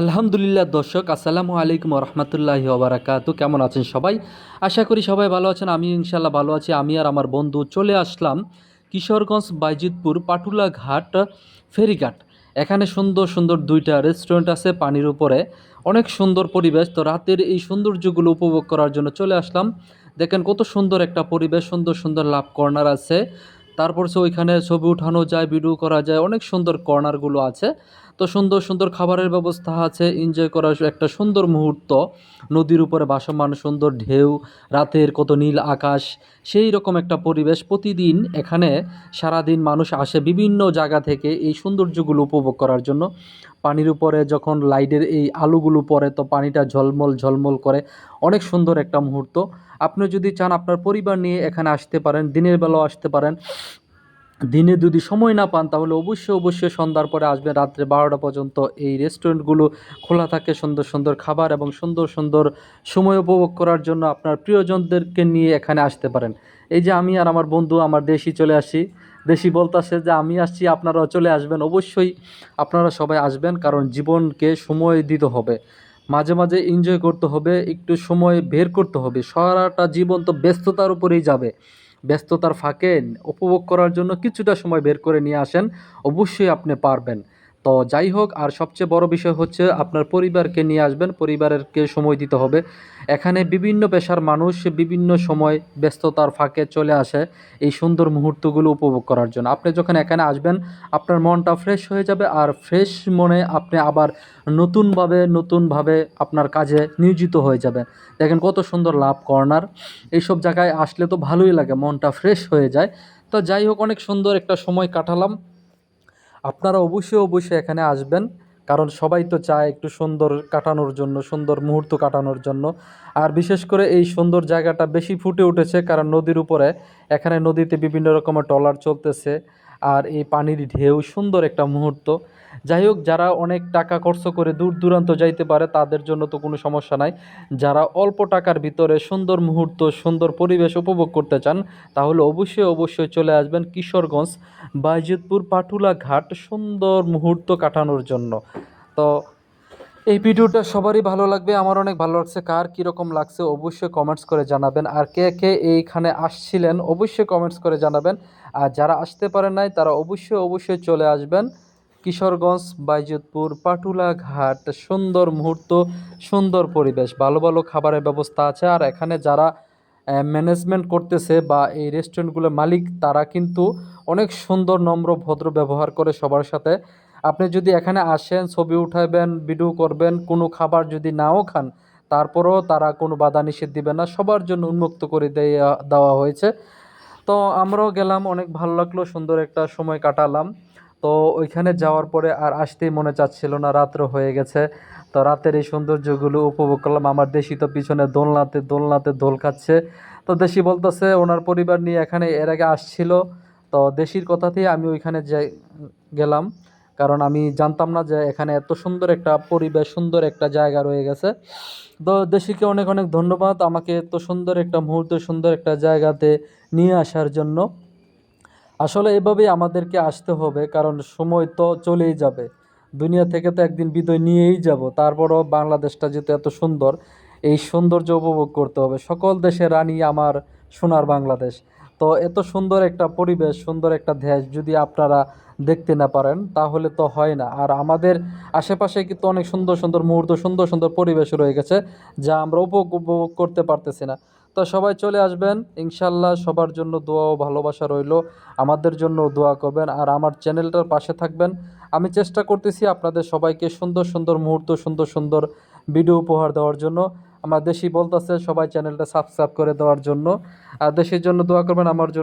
আলহামদুলিল্লাহ দর্শক, আসসালামু আলাইকুম রহমতুল্লাহ ওবরাকাতু। কেমন আছেন সবাই? আশা করি সবাই ভালো আছেন আমি ইনশাল্লাহ ভালো আছি। আমি আর আমার বন্ধু চলে আসলাম কিশোরগঞ্জ বাইজিতপুর পাটুলা ঘাট ফেরিঘাট। এখানে সুন্দর সুন্দর দুইটা রেস্টুরেন্ট আছে পানির উপরে। অনেক সুন্দর পরিবেশ। তো রাতের এই সৌন্দর্যগুলো উপভোগ করার জন্য চলে আসলাম। দেখেন কত সুন্দর একটা পরিবেশ, সুন্দর সুন্দর লাভ কর্নার আছে। তারপর সে ওইখানে ছবি উঠানো যায় ভিডিও করা যায়, অনেক সুন্দর কর্নারগুলো আছে। তো সুন্দর সুন্দর খাবারের ব্যবস্থা আছে এনজয় করার একটা সুন্দর মুহূর্ত। নদীর উপরে ভাসমান সুন্দর ঢেউ, রাতের কত নীল আকাশ, সেই রকম একটা পরিবেশ প্রতিদিন এখানে সারাদিন মানুষ আসে বিভিন্ন জায়গা থেকে এই সৌন্দর্যগুলো উপভোগ করার জন্য। পানির উপরে যখন লাইটের এই আলোগুলো পড়ে, তো পানিটা ঝলমল ঝলমল করে। অনেক সুন্দর একটা মুহূর্ত। আপনি যদি চান আপনার পরিবার নিয়ে এখানে আসতে পারেন, দিনের বেলাও আসতে পারেন। দিনে যদি সময় না পান, তাহলে অবশ্যই অবশ্যই সন্ধ্যার পরে আসবেন রাত্রে বারোটা পর্যন্ত। এই রেস্টুরেন্টগুলো খোলা থাকে সুন্দর সুন্দর খাবার এবং সুন্দর সুন্দর সময় উপভোগ করার জন্য আপনার প্রিয়জনদেরকে নিয়ে এখানে আসতে পারেন। এই যে আমি আর আমার বন্ধু, আমার দেশি চলে আসি। দেশি বলতেছে যে আমি আসছি আপনারা চলে আসবেন। অবশ্যই আপনারা সবাই আসবেন, কারণ জীবনকে সময় দিতে হবে। মাঝে মাঝে এনজয় করতে হবে, একটু সময় বের করতে হবে। সারাটা জীবন তো ব্যস্ততার উপরেই যাবে। ব্যস্ততার ফাঁকে উপভোগ করার জন্য কিছুটা সময় বের করে নিয়ে আসেন। অবশ্যই আপনি পারবেন। তো যাই হোক, আর সবচেয়ে বড় বিষয় হচ্ছে আপনার পরিবারকে নিয়ে আসবেন পরিবারেরকে সময় দিতে হবে। এখানে বিভিন্ন পেশার মানুষ বিভিন্ন সময় ব্যস্ততার ফাঁকে চলে আসে এই সুন্দর মুহূর্তগুলো উপভোগ করার জন্য। আপনি যখন এখানে আসবেন, আপনার মনটা ফ্রেশ হয়ে যাবে, আর ফ্রেশ মনে আপনি আবার নতুনভাবে নতুনভাবে আপনার কাজে নিয়োজিত হয়ে যাবেন। দেখেন কত সুন্দর লাভ কর্নার। এইসব জায়গায় আসলে তো ভালোই লাগে, মনটা ফ্রেশ হয়ে যায়। তো যাই হোক, অনেক সুন্দর একটা সময় কাটালাম। আপনারা অবশ্যই অবশ্যই এখানে আসবেন। কারণ সবাই তো চায় একটু সুন্দর কাটানোর জন্য, সুন্দর মুহূর্ত কাটানোর জন্য। আর বিশেষ করে এই সুন্দর জায়গাটা বেশি ফুটে উঠেছে, কারণ নদীর উপরে এখানে নদীতে বিভিন্ন রকমের টলার চলতেছে। আর এই পানির ঢেউ সুন্দর একটা মুহূর্ত। যাই হোক যারা অনেক টাকা খরচ করে দূর দূরান্ত যাইতে পারে, তাদের জন্য তো কোনো সমস্যা নাই। যারা অল্প টাকার ভিতরে সুন্দর মুহূর্ত, সুন্দর পরিবেশ উপভোগ করতে চান, তাহলে অবশ্যই অবশ্যই চলে আসবেন কিশোরগঞ্জ, বাইজিতপুর পাটুলা ঘাট সুন্দর মুহূর্ত কাটানোর জন্য। তো এই ভিডিওটা সবারই ভালো লাগবে, আমার অনেক ভালো লাগছে। কার কীরকম লাগছে, অবশ্যই কমেন্টস করে জানাবেন। আর কে কে এইখানে আসছিলেন, অবশ্যই কমেন্টস করে জানাবেন। আর যারা আসতে পারেন নাই, তারা অবশ্যই অবশ্যই চলে আসবেন কিশোরগঞ্জ বাইজতপুর পাটুলা ঘাট, সুন্দর মুহূর্ত, সুন্দর পরিবেশ, ভালো ভালো খাবারের ব্যবস্থা আছে। আর এখানে যারা ম্যানেজমেন্ট করতেছে বা এই রেস্টুরেন্টগুলোর মালিক, তারা কিন্তু অনেক সুন্দর, নম্র, ভদ্র ব্যবহার করে সবার সাথে। আপনি যদি এখানে আসেন, ছবি উঠাবেন ভিডিও করবেন, কোনো খাবার যদি নাও খান, তারপরেও তারা কোনো বাধা নিষেধ দিবে না, সবার জন্য উন্মুক্ত করে দেওয়া দেওয়া হয়েছে। তো আমরাও গেলাম, অনেক ভালো লাগল, সুন্দর একটা সময় কাটালাম। তো ওইখানে যাওয়ার পরে আর আসতেই মনে চাচ্ছিল না, রাত্র হয়ে গেছে। তো রাতের এই সৌন্দর্যগুলো উপভোগ করলাম। আমার দেশি তো পিছনে দোলনাতে দোলনাতে দোল খাচ্ছে। তো দেশি বলতেছে, ওনার পরিবার নিয়ে এখানে, এর আগে আসছিল। তো দেশির কথাতেই আমি ওইখানে যাই, গেলাম। কারণ আমি জানতাম না যে এখানে এত সুন্দর একটা পরিবেশ, সুন্দর একটা জায়গা রয়ে গেছে। তো দেশিকে অনেক অনেক ধন্যবাদ আমাকে এত সুন্দর একটা মুহূর্ত, সুন্দর একটা জায়গাতে নিয়ে আসার জন্য। আসলে এভাবেই আমাদেরকে আসতে হবে, কারণ সময় তো চলেই যাবে। দুনিয়া থেকে তো একদিন বিদায় নিয়েই যাব, তারপরও বাংলাদেশটা যেহেতু এত সুন্দর, এই সৌন্দর্য উপভোগ করতে হবে। সকল দেশের রানী আমার সোনার বাংলাদেশ। তো এত সুন্দর একটা পরিবেশ, সুন্দর একটা দেশ, যদি আপনারা দেখতে না পারেন, তাহলে তো হয় না। আর আমাদের আশেপাশে কিন্তু অনেক সুন্দর সুন্দর মুহূর্ত, সুন্দর সুন্দর পরিবেশ রয়ে গেছে, যা আমরা উপভোগ করতে পারতেছি না। তো সবাই চলে আসবেন, ইনশাল্লাহ সবার জন্য দোয়া ও ভালোবাসা রইল। আমাদের জন্য দোয়া করবেন, আর আমার চ্যানেলটার পাশে থাকবেন। আমি চেষ্টা করতেছি আপনাদের সবাইকে সুন্দর সুন্দর মুহূর্ত, সুন্দর সুন্দর ভিডিও উপহার দেওয়ার জন্য। আমার দেশি বলতেছে, সবাই চ্যানেলটা সাবস্ক্রাইব করে দেওয়ার জন্য। আর দেশের জন্য দোয়া করবেন, আমার জন্য